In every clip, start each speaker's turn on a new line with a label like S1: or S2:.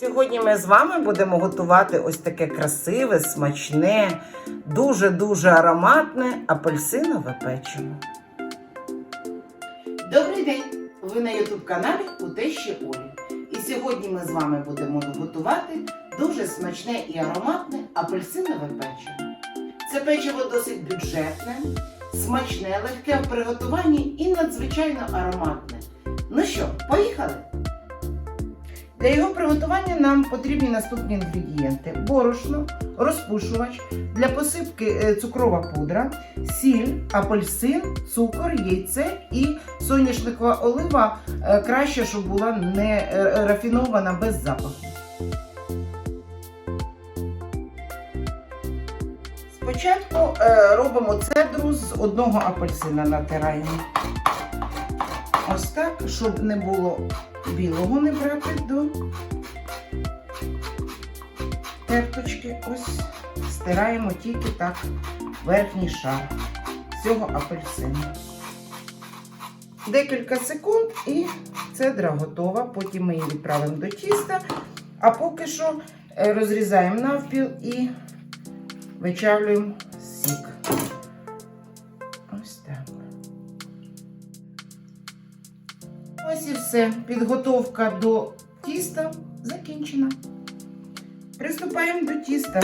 S1: Сьогодні ми з вами будемо готувати ось таке красиве, смачне, дуже-дуже ароматне апельсинове печиво. Добрий день! Ви на ютуб каналі у Олі. І сьогодні ми з вами будемо готувати дуже смачне і ароматне апельсинове печиво. Це печиво досить бюджетне, смачне, легке в приготуванні і надзвичайно ароматне. Ну що, поїхали? Для його приготування нам потрібні наступні інгредієнти: борошно, розпушувач, для посипки е, цукрова пудра, сіль, апельсин, цукор, яйце і соняшникова олива. Е, Краще, щоб була не е, рафінована без запаху. Спочатку робимо цедру з одного апельсина натираємо. Ось так, щоб не було білого не брати до терточки. Ось стираємо тільки так верхній шар цього апельсину. Декілька секунд і цедра готова. Потім ми її відправимо до тіста. А поки що е, розрізаємо навпіл і вичавлюємо Ось і все. Підготовка до тіста закінчена. Приступаємо до тіста.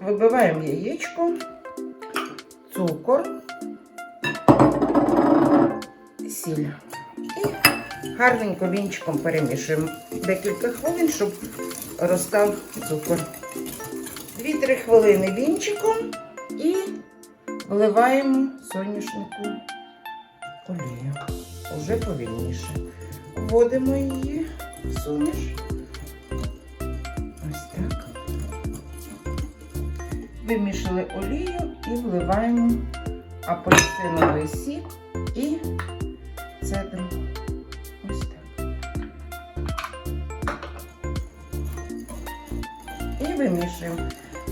S1: Вибиваємо яєчко, цукор, сіль. І гарненько вінчиком перемішуємо декілька хвилин, щоб розстав цукор. 2-3 хвилини вінчиком і вливаємо соняшнику олію. Уже повільніше. Вводимо її в суміш. Ось так. Вимішали олію і вливаємо апельсиновий сік і цедру. Ось так. І вимішуємо.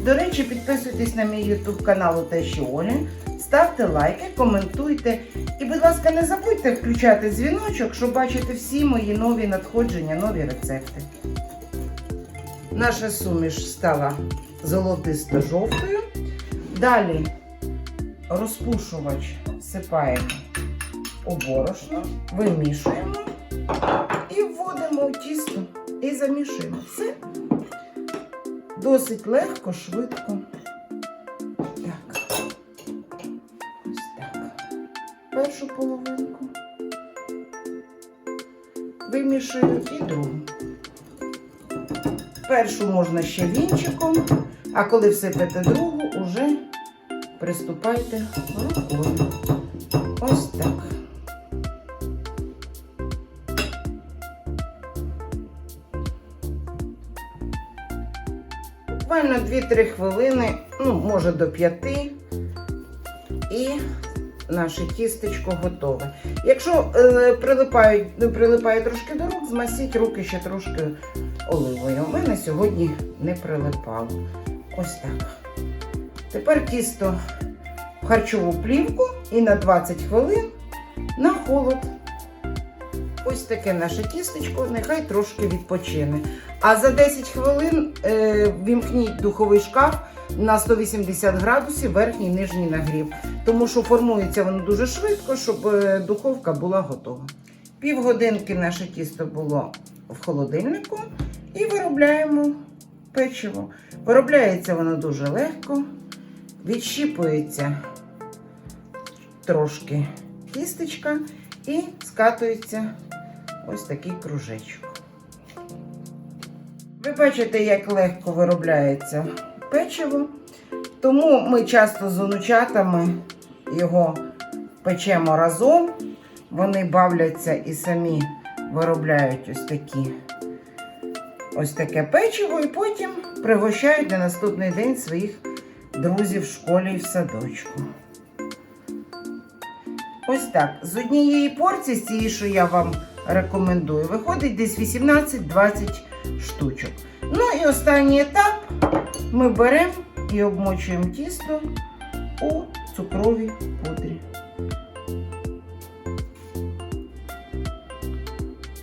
S1: До речі, підписуйтесь на мій YouTube канал у Тещі Олі, ставте лайки, коментуйте. І, будь ласка, не забудьте включати дзвіночок, щоб бачити всі мої нові надходження, нові рецепти. Наша суміш стала золотисто-жовтою. Далі розпушувач всипаємо у борошно, вимішуємо і вводимо в тісто і замішуємо. Все досить легко, швидко. Першу половинку. Вимішую і другу. Першу можна ще вінчиком, а коли всипете другу, уже приступайте рукою. Ось так. Буквально 2-3 хвилини, ну, може до 5. І наше тістечко готове. Якщо е, прилипають, ну, прилипає трошки до рук, змасіть руки ще трошки оливою. У мене сьогодні не прилипало. Ось так. Тепер тісто в харчову плівку і на 20 хвилин на холод. Ось таке наше тістечко, нехай трошки відпочине. А за 10 хвилин е, вімкніть духовий шкаф на 180 градусів верхній і нижній нагрів. Тому що формується воно дуже швидко, щоб е, духовка була готова. Півгодинки наше тісто було в холодильнику і виробляємо печиво. Виробляється воно дуже легко, відщіпується трошки тістечка і скатується ось такий кружечок. Ви бачите, як легко виробляється печиво. Тому ми часто з онучатами його печемо разом. Вони бавляться і самі виробляють ось такі ось таке печиво, і потім пригощають на наступний день своїх друзів в школі і в садочку. Ось так. З однієї порції, з цієї, що я вам рекомендую, виходить десь 18-20 штучок. Ну і останній етап ми беремо і обмочуємо тісто у цукровій пудрі.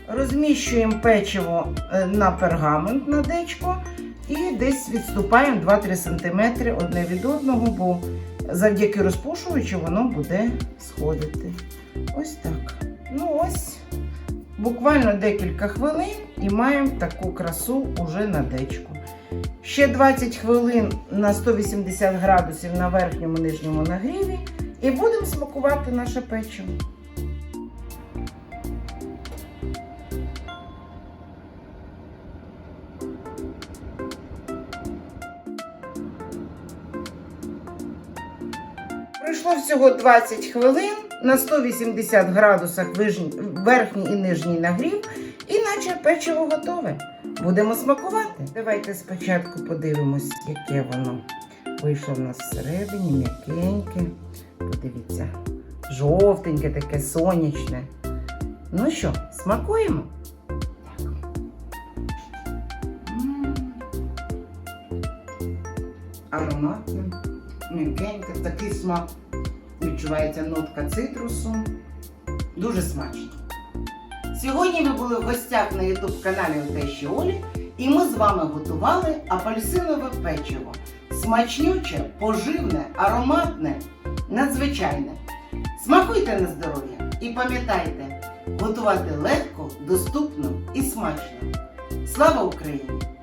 S1: Розміщуємо печиво е, на пергамент на дечко і десь відступаємо 2-3 см одне від одного, бо завдяки розпушувачу воно буде сходити. Ось так. Ну ось, буквально декілька хвилин і маємо таку красу уже на дечку. Ще 20 хвилин на 180 градусів на верхньому нижньому нагріві і будемо смакувати наше печиво. Пройшло всього 20 хвилин на 180 градусах верхній і нижній нагрів, і наче печиво готове. Будемо смакувати. Давайте спочатку подивимось, яке воно вийшло в нас всередині, м'якеньке. Подивіться, жовтеньке, таке сонячне. Ну що, смакуємо? Ароматне, м'якеньке, такий смак. Відчувається нотка цитрусу. Дуже смачно. Сьогодні ви були в гостях на ютуб каналі Отещі Олі, і ми з вами готували апельсинове печиво. Смачнюче, поживне, ароматне, надзвичайне. Смакуйте на здоров'я і пам'ятайте, готувати легко, доступно і смачно. Слава Україні!